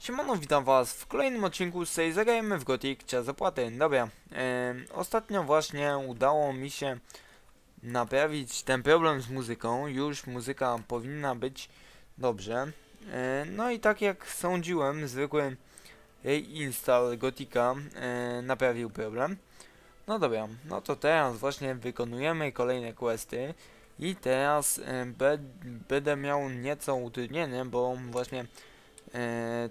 Siemano, witam was w kolejnym odcinku z tej Zagrajmy w Gothic Czas Zapłaty. Dobra, em, ostatnio właśnie udało mi się naprawić ten problem z muzyką. Już muzyka powinna być dobrze. E, no i tak jak sądziłem, zwykły install Gothica e, naprawił problem. No dobra, no to teraz właśnie wykonujemy kolejne questy. I teraz e, be, będę miał nieco utrudnienie, bo właśnie e,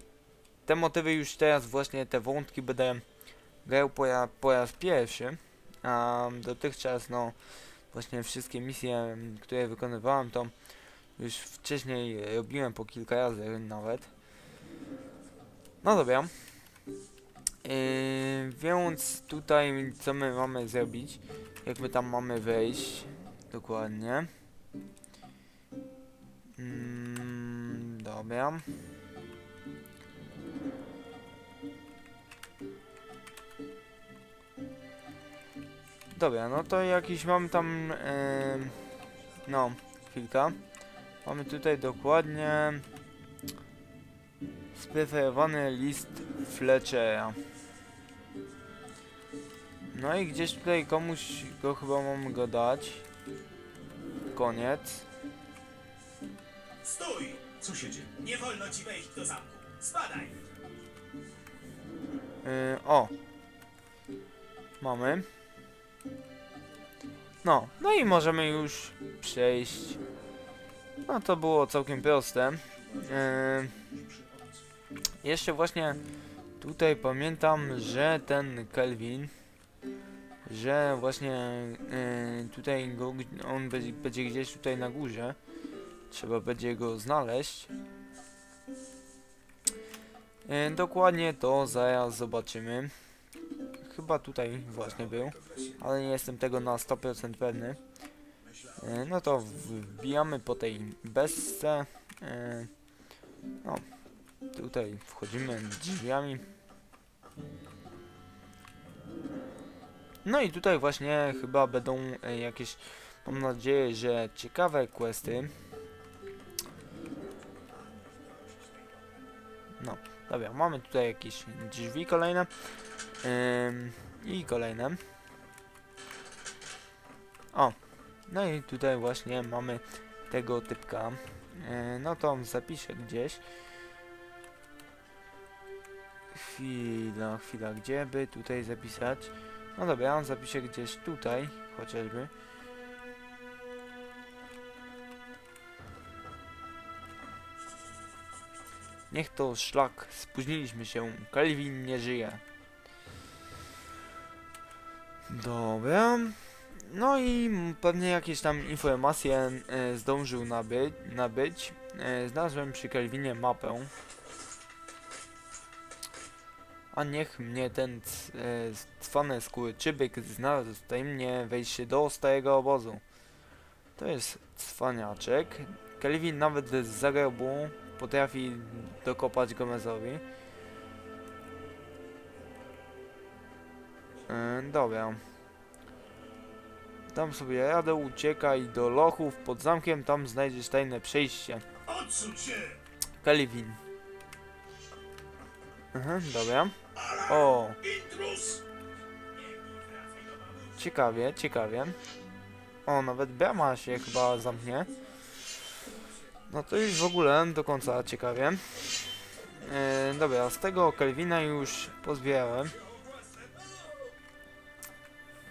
te motywy już teraz właśnie te wątki będę grał po, po raz pierwszy, a dotychczas no właśnie wszystkie misje, które wykonywałem to już wcześniej robiłem po kilka razy nawet. No dobra. Yy, więc tutaj co my mamy zrobić? Jak my tam mamy wejść? Dokładnie. Mm, dobra. Dobra, no to jakiś mam tam, no, chwilka. Mamy tutaj dokładnie spreferowany list Fletchera. No i gdzieś tutaj komuś go chyba mam go dać. Koniec. Stój! Co się dzieje? Nie wolno ci wejść do zamku. Spadaj! Yy, o. Mamy. No, no i możemy już przejść. No to było całkiem proste. Yy, jeszcze właśnie tutaj pamiętam, że ten Kelvin, że właśnie yy, tutaj go, on będzie, gdzieś tutaj na górze. Trzeba będzie go znaleźć. E, dokładnie to zaraz zobaczymy. Chyba tutaj właśnie był, ale nie jestem tego na 100% pewny. E, no to wbijamy po tej besce. E, no, tutaj wchodzimy drzwiami. No i tutaj właśnie chyba będą e, jakieś, mam nadzieję, że ciekawe questy. No, Dobra, mamy tutaj jakieś drzwi kolejne. Ym, I kolejne. O, no i tutaj właśnie mamy tego typka. Yy, no to zapiszę gdzieś. Chwila, chwila, gdzie by tutaj zapisać? No dobra, zapiszę gdzieś tutaj, chociażby. Niech to szlak, spóźniliśmy się. Kelvin nie żyje. Dobra. No i pewnie jakieś tam informacje e, zdążył naby nabyć. E, znalazłem przy Kelvinie mapę. A niech mnie ten c- e, cwany skurczybyk znalazł tajemnie wejście do starego obozu. To jest cwaniaczek. Kelvin nawet z zagrobu potrafi dokopać Gomezowi. Yy, dobra. Dam sobie radę, uciekaj do lochów pod zamkiem, tam znajdziesz tajne przejście. Kelvin. Mhm, dobra. O, ciekawie, ciekawie. O, nawet brama się chyba zamknie. No to już w ogóle do końca ciekawie. E, dobra, z tego Kelvina już pozbierałem.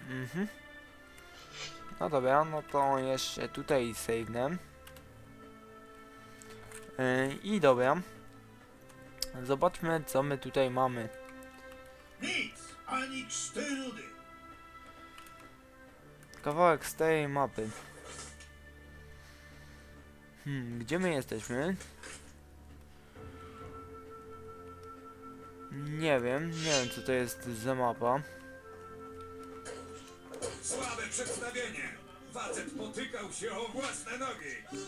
Mhm. No dobra, no to jeszcze tutaj save'nę. E, I dobra. Zobaczmy co my tutaj mamy. Nic! Ani rudy! Kawałek z tej mapy. Hmm, gdzie my jesteśmy? Nie wiem, nie wiem co to jest za mapa. Słabe przedstawienie! Facet potykał się o własne nogi!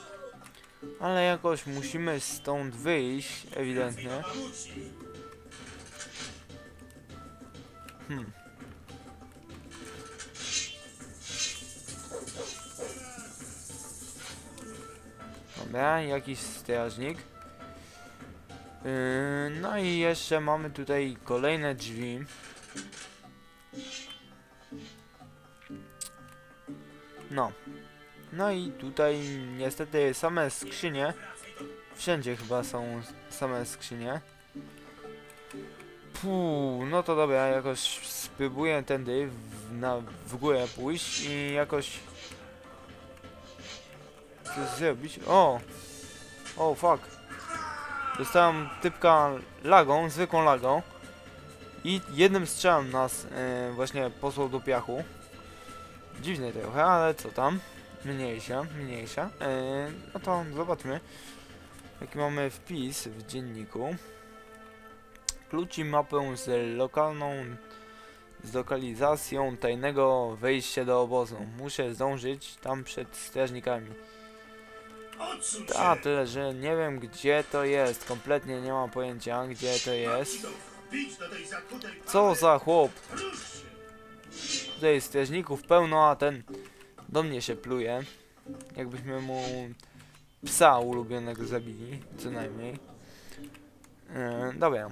Ale jakoś musimy stąd wyjść, ewidentnie. Hmm. Dobra, jakiś strażnik. Yy, no i jeszcze mamy tutaj kolejne drzwi. No. No i tutaj niestety same skrzynie. Wszędzie chyba są same skrzynie. Puu, no to dobra, jakoś spróbuję tędy w, na, w górę pójść i jakoś coś zrobić. O! O, fuck. Dostałem typka lagą, zwykłą lagą. I jednym strzałem nas e, właśnie posłał do piachu. Dziwne trochę, ale co tam? Mniejsza, mniejsza. E, no to zobaczmy. Jaki mamy wpis w dzienniku. Klucz i mapę z lokalną z lokalizacją tajnego wejścia do obozu. Muszę zdążyć tam przed strażnikami. Ta, tyle, że nie wiem gdzie to jest. Kompletnie nie mam pojęcia gdzie to jest. Co za chłop? Tutaj strażników pełno, a ten do mnie się pluje. Jakbyśmy mu psa ulubionego zabili, co najmniej. E, dobra.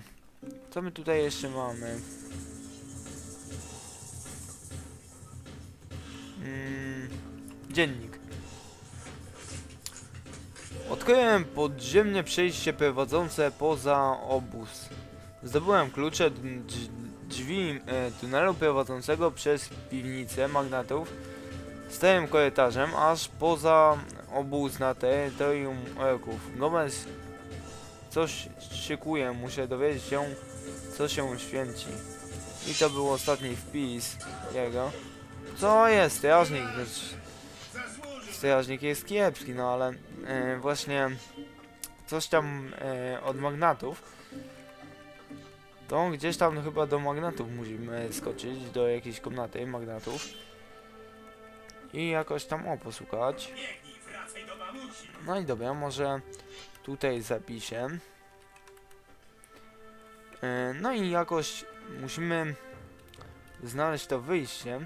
Co my tutaj jeszcze mamy? Mm, dziennik. Odkryłem podziemne przejście prowadzące poza obóz. Zdobyłem klucze drzwi e, tunelu prowadzącego przez piwnicę magnatów stałym korytarzem aż poza obóz na terytorium orków. Gomez coś szykuje, muszę dowiedzieć się co się święci. I to był ostatni wpis jego. Co jest strażnik? Strażnik jest kiepski, no ale właśnie coś tam e, od magnatów. To gdzieś tam chyba do magnatów musimy skoczyć, do jakiejś komnaty magnatów. I jakoś tam o posłuchać. No i dobra, może tutaj zapiszę. E, No i jakoś musimy znaleźć to wyjście.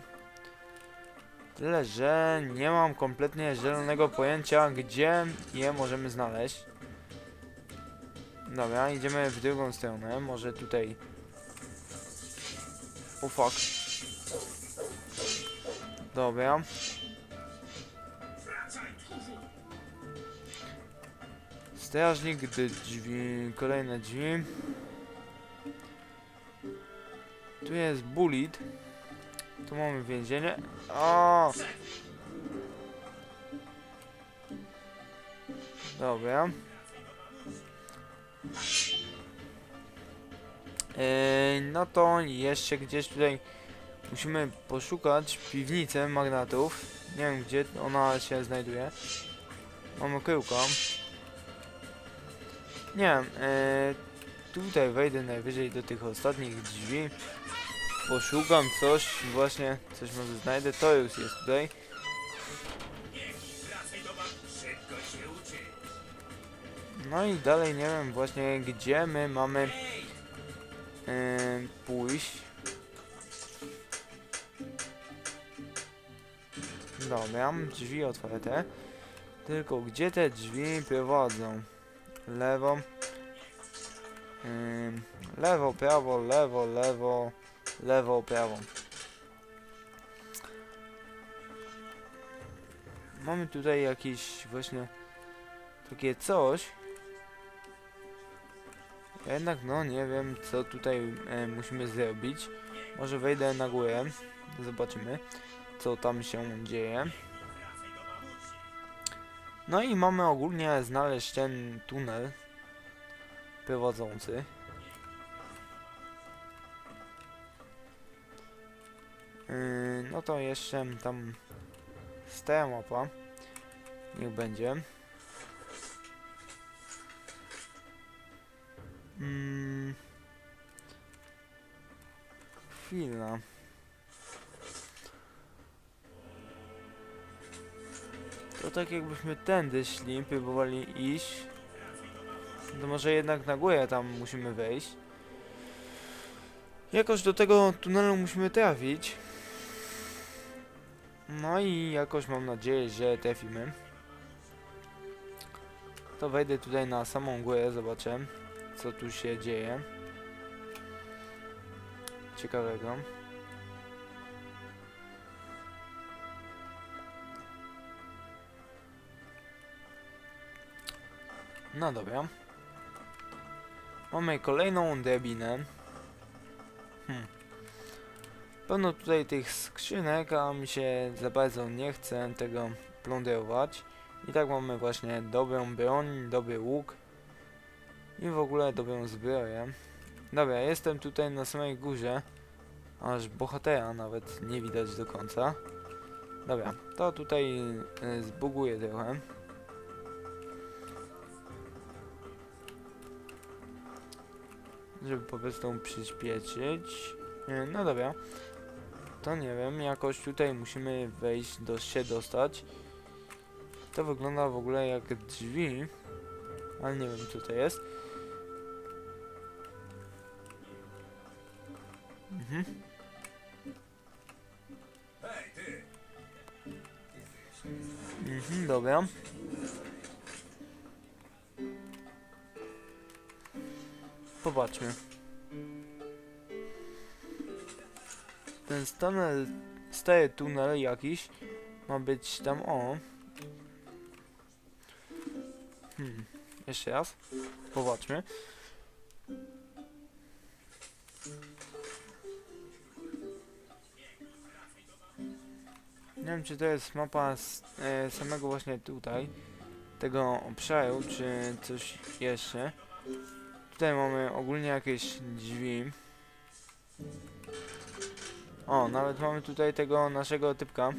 Tyle, że nie mam kompletnie zielonego pojęcia, gdzie je możemy znaleźć. Dobra, idziemy w drugą stronę. Może tutaj. O fuck. Dobra. Strażnik, drzwi, kolejne drzwi. Tu jest bullet. Tu mamy więzienie. O! Dobra. Yy, no to jeszcze gdzieś tutaj musimy poszukać piwnicy magnatów. Nie wiem gdzie ona się znajduje. Mamy kryłko. Nie wiem, e, tutaj wejdę najwyżej do tych ostatnich drzwi. Poszukam coś, właśnie coś może znajdę. To już jest tutaj. No i dalej nie wiem właśnie gdzie my mamy e, pójść. Dobra, drzwi otwarte. Tylko gdzie te drzwi prowadzą? Lewo. Ym, lewo, prawo, lewo, lewo, lewo, prawo. Mamy tutaj jakieś właśnie takie coś. Jednak no nie wiem co tutaj e, musimy zrobić. Może wejdę na górę. Zobaczymy co tam się dzieje. No i mamy ogólnie znaleźć ten tunel prowadzący. No to jeszcze tam stara mapa. Niech będzie. Mm. Chwila. To tak jakbyśmy tędy szli, próbowali iść. To może jednak na górę tam musimy wejść. Jakoś do tego tunelu musimy trafić. No i jakoś mam nadzieję, że trafimy. To wejdę tutaj na samą górę, zobaczę. co tu się dzieje. Ciekawego. No dobra. Mamy kolejną drabinę. Hmm. Pełno tutaj tych skrzynek, a mi się za bardzo nie chce tego plądrować. I tak mamy właśnie dobrą broń, dobry łuk i w ogóle dobrą zbroję. Dobra, jestem tutaj na samej górze, aż bohatera nawet nie widać do końca. Dobra, to tutaj y, zbuguję trochę. Żeby po prostu przyspieszyć. Y, No dobra. To nie wiem, jakoś tutaj musimy wejść, do, się dostać. To wygląda w ogóle jak drzwi, ale nie wiem co to jest. Mhm. Mhm, dobra. Popatrzmy. Ten tunel, stary tunel jakiś ma być tam o. Hmm. Jeszcze raz. Popatrzmy. Nie wiem czy to jest mapa z e, samego właśnie tutaj tego obszaru, czy coś jeszcze. Tutaj mamy ogólnie jakieś drzwi. O, nawet mamy tutaj tego naszego typka.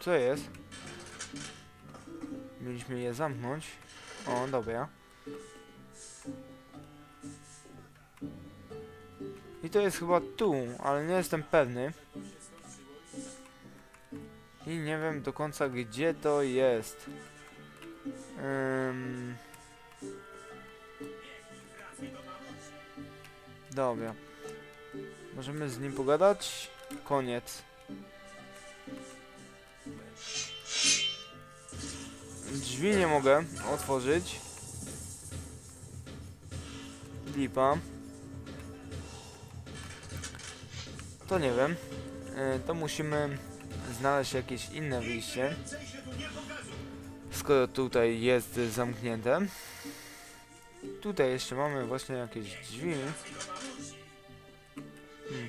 Co jest? Mieliśmy je zamknąć. O, dobra. I to jest chyba tu, ale nie jestem pewny. I nie wiem do końca gdzie to jest. Dobra. Możemy z nim pogadać? Koniec. Drzwi nie mogę otworzyć. Lipa. To nie wiem. Y, to musimy znaleźć jakieś inne wyjście. Skoro tutaj jest zamknięte. Tutaj jeszcze mamy właśnie jakieś drzwi. Hmm.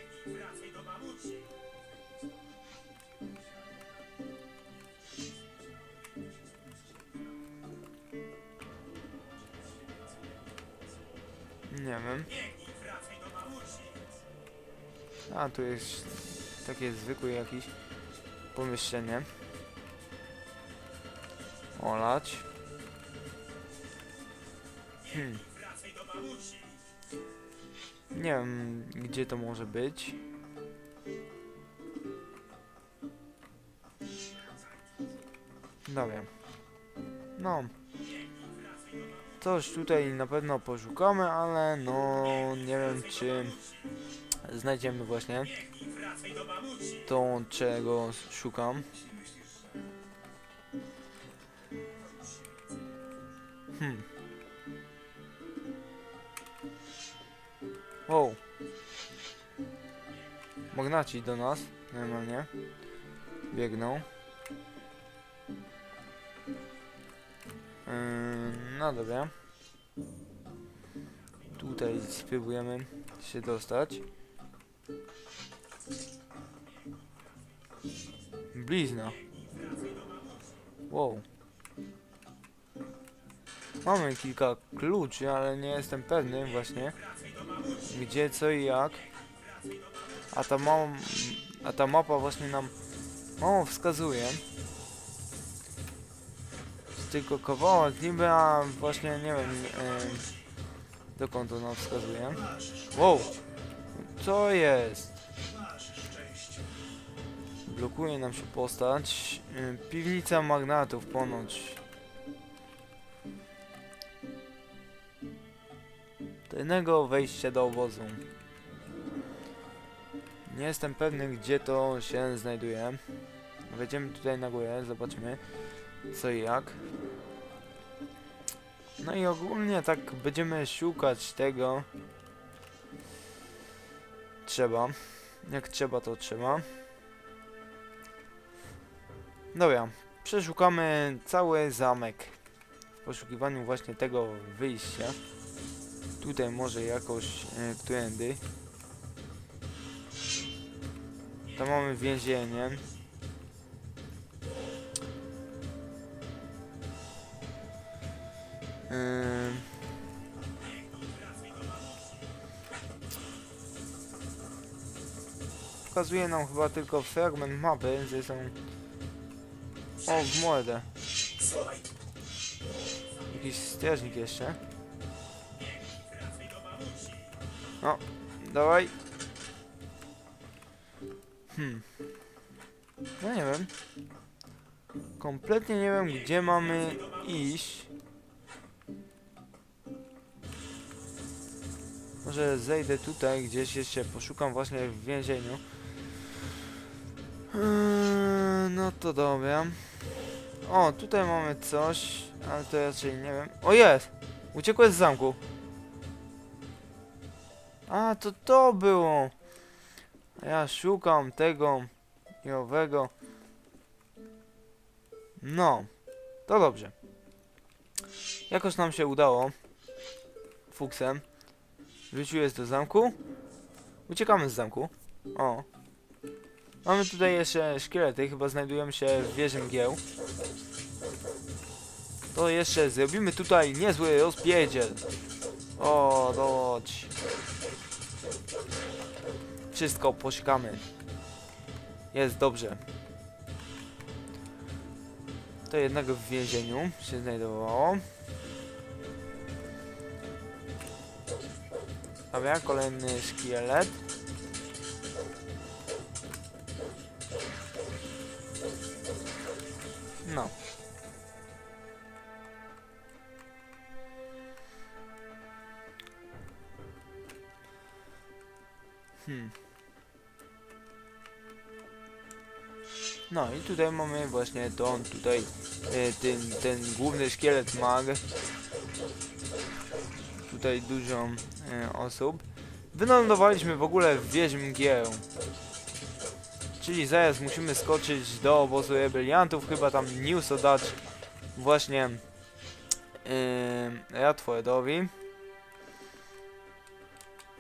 Nie wiem. A tu jest takie zwykłe jakieś pomieszczenie. Olać. Hmm. Nie wiem, gdzie to może być. Dobra. No. Coś tutaj na pewno poszukamy, ale no nie wiem czy znajdziemy właśnie to czego szukam. Hmm. Wow. Magnaci do nas, normalnie. Biegną. Yy, no dobra. Tutaj spróbujemy się dostać. Blizna. Wow. Mamy kilka kluczy, ale nie jestem pewny właśnie gdzie, co i jak. A ta, a ta mapa właśnie nam mało wskazuje. Tylko kawałek niby, a właśnie nie wiem e, dokąd ona wskazuje. Wow! Co jest? Blokuje nam się postać. E, piwnica magnatów ponoć. Tajnego wejścia do obozu. Nie jestem pewny, gdzie to się znajduje. Wejdziemy tutaj na górę, zobaczymy co i jak. No i ogólnie tak będziemy szukać tego. Trzeba. Jak trzeba, to trzeba. Dobra, przeszukamy cały zamek. W poszukiwaniu właśnie tego wyjścia. Tutaj może jakoś e, którędy. Tam mamy więzienie. Ym. Pokazuje nam chyba tylko fragment mapy, że są... O, w mordę. Jakiś strażnik jeszcze. O, dawaj. Hmm. No nie wiem. Kompletnie nie wiem, gdzie mamy iść. Może zejdę tutaj, gdzieś jeszcze poszukam właśnie w więzieniu. Eee, No to dobra. O, tutaj mamy coś, ale to raczej nie wiem. O jest! Uciekłeś z zamku. A, to to było. Ja szukam tego i owego. No, to dobrze. Jakoś nam się udało. Fuksem. Wrócił jest do zamku. Uciekamy z zamku. O. Mamy tutaj jeszcze szkielety, chyba znajdujemy się w wieży mgieł. To jeszcze zrobimy tutaj niezły rozpierdziel. O, dodź. Wszystko poszukamy. Jest dobrze. To jednego w więzieniu się znajdowało. Dobra, kolejny szkielet. No i tutaj mamy właśnie tą tutaj e, ten, ten główny szkielet mag. Tutaj dużo e, osób. Wylądowaliśmy w ogóle w wieży mgieł. Czyli zaraz musimy skoczyć do obozu rebeliantów, chyba tam news oddać właśnie yy, Radfordowi.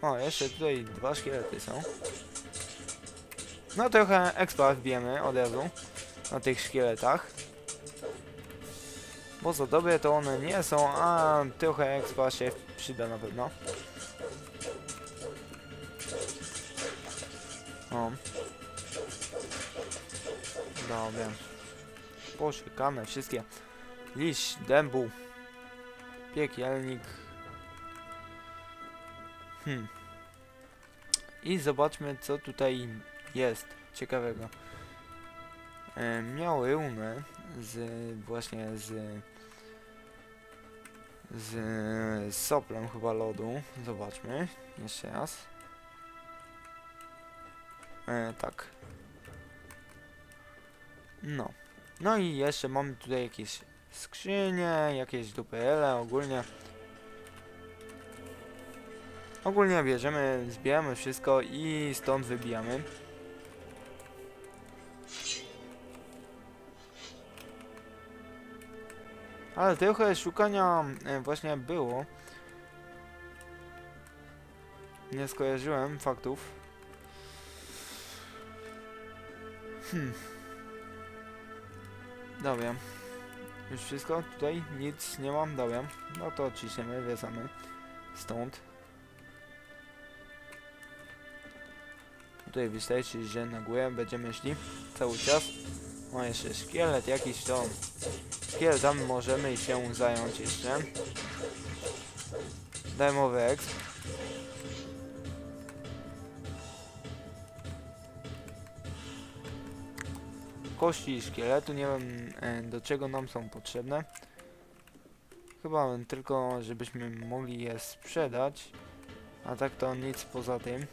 O, jeszcze tutaj dwa szkielety są. No trochę expa wbijemy od razu na tych szkieletach. Bo za dobre to one nie są, a trochę expa się przyda na pewno. O. Dobra. Poszukamy wszystkie. Liść dębu. Piekielnik. Hmm. I zobaczmy co tutaj jest ciekawego. E, miały runę z właśnie z z soplem chyba lodu. Zobaczmy jeszcze raz. E, tak. No. No i jeszcze mamy tutaj jakieś skrzynie, jakieś duperele ogólnie. Ogólnie bierzemy, zbieramy wszystko i stąd wybijamy. Ale trochę szukania e, właśnie było. Nie skojarzyłem faktów. Hmm. Dobra. Już wszystko? Tutaj nic nie mam? Dobra. No to ciśniemy, wracamy stąd. Tutaj wystarczy, że na górę będziemy szli cały czas. Ma jeszcze szkielet jakiś to. Szkieletami możemy się zająć jeszcze. Darmowy exp. kości szkieletu, nie wiem e, do czego nam są potrzebne. Chyba tylko, żebyśmy mogli je sprzedać, a tak to nic poza tym.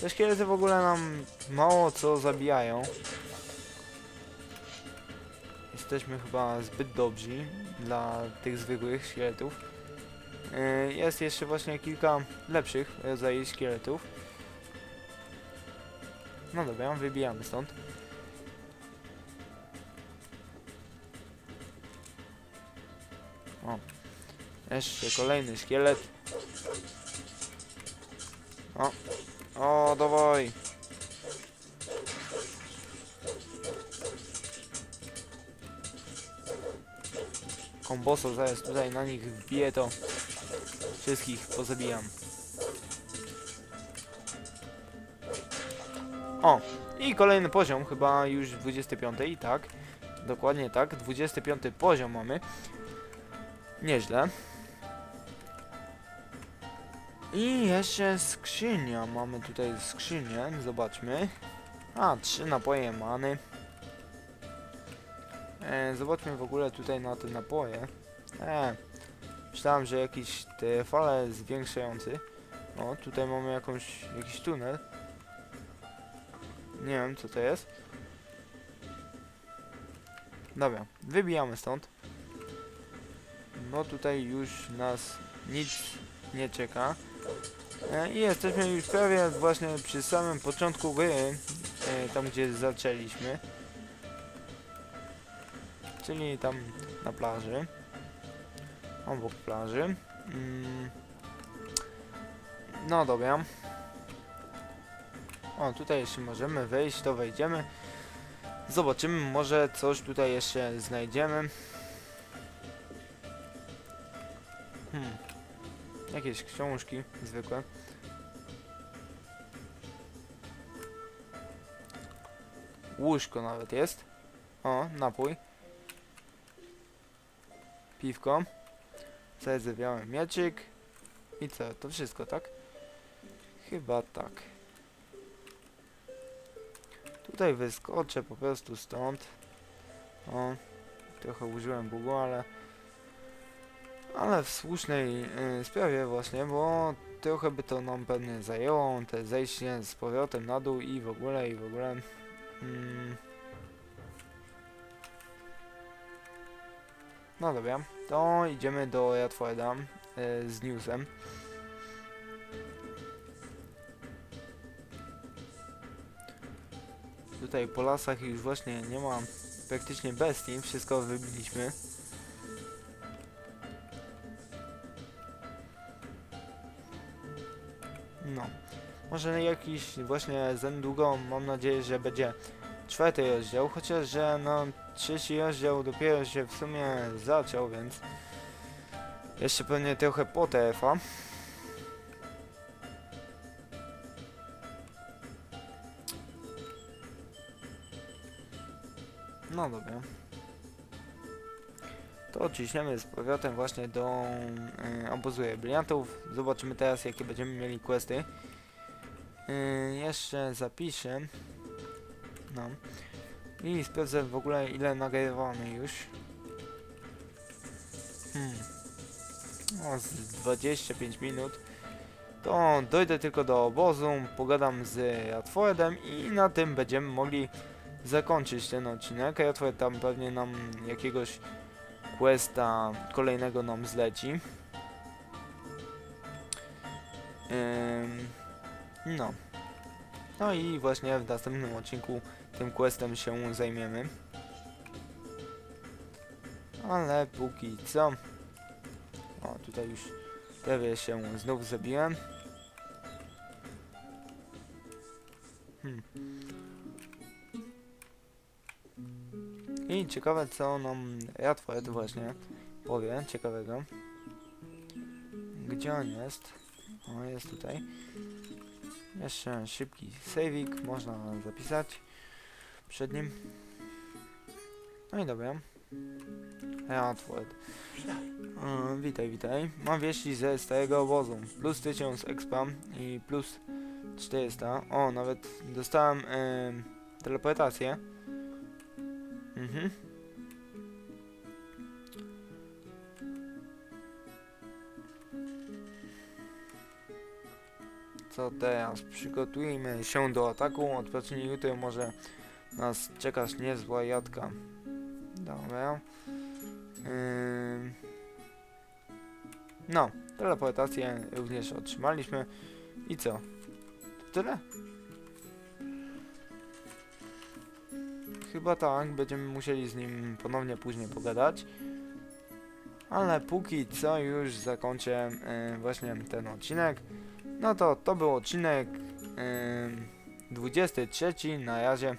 Te szkielety w ogóle nam mało co zabijają. Jest jesteśmy chyba zbyt dobrzy dla tych zwykłych szkieletów. Yy, Jest jeszcze właśnie kilka lepszych rodzajów szkieletów. No dobra, wybijamy stąd. O, jeszcze kolejny szkielet. O, o, dawaj. Komboso zaraz tutaj na nich wbiję to wszystkich pozabijam. O, i kolejny poziom, chyba już 25, i tak. Dokładnie tak, 25 poziom mamy. Nieźle. I jeszcze skrzynia, mamy tutaj skrzynię, zobaczmy. A, trzy napoje many. E, zobaczmy w ogóle tutaj na te napoje. E, myślałem, że jakiś te fale zwiększający. O, tutaj mamy jakąś, jakiś tunel. Nie wiem, co to jest. Dobra, wybijamy stąd. No tutaj już nas nic nie czeka. E, I jesteśmy już prawie właśnie przy samym początku gry, e, tam gdzie zaczęliśmy. Czyli tam na plaży. Obok plaży. Mm. No dobra. O, tutaj jeszcze możemy wejść, to wejdziemy. Zobaczymy, może coś tutaj jeszcze znajdziemy. Jakieś książki zwykłe. Łóżko nawet jest. O, napój. Piwko. Zardzewiały mieczyk. I co? To wszystko, tak? Chyba tak. Tutaj wyskoczę po prostu stąd. O, trochę użyłem bugu, ale... Ale w słusznej y, sprawie właśnie, bo trochę by to nam pewnie zajęło, te zejście z powrotem na dół i w ogóle, i w ogóle. Mm. No dobra, to idziemy do Radforda y, z newsem. Tutaj po lasach już właśnie nie ma praktycznie bestii, wszystko wybiliśmy. Może jakiś właśnie za niedługo mam nadzieję, że będzie czwarty rozdział, chociaż że no trzeci rozdział dopiero się w sumie zaczął, więc jeszcze pewnie trochę potrwa. No dobra. To ciśniemy z powrotem właśnie do y, obozu briliantów. Zobaczymy teraz jakie będziemy mieli questy. Y, jeszcze zapiszę. No. I sprawdzę w ogóle ile nagrywamy już. Hmm. O, z 25 minut. To dojdę tylko do obozu, pogadam z Radfordem i na tym będziemy mogli zakończyć ten odcinek. Radford tam pewnie nam jakiegoś questa kolejnego nam zleci. Ym, no. No i właśnie w następnym odcinku tym questem się zajmiemy. Ale póki co... O, tutaj już prawie się znów zabiłem. Hmm. I ciekawe co nam Radford właśnie powie, ciekawego. Gdzie on jest? O, jest tutaj. Jeszcze szybki saving, można zapisać przed nim. No i dobra. Radford. E, witaj, witaj. Mam wieści ze starego obozu. Plus 1000 expa i plus 400. O, nawet dostałem teleportację. Mhm. Co teraz? Przygotujmy się do ataku. Odpocznij jutro może nas czekać niezła jadka. Dobra. Ym. No, teleportację również otrzymaliśmy. I co? To tyle? Chyba tak, będziemy musieli z nim ponownie później pogadać. Ale póki co już zakończę y, właśnie ten odcinek. No to to był odcinek y, 23. Na razie.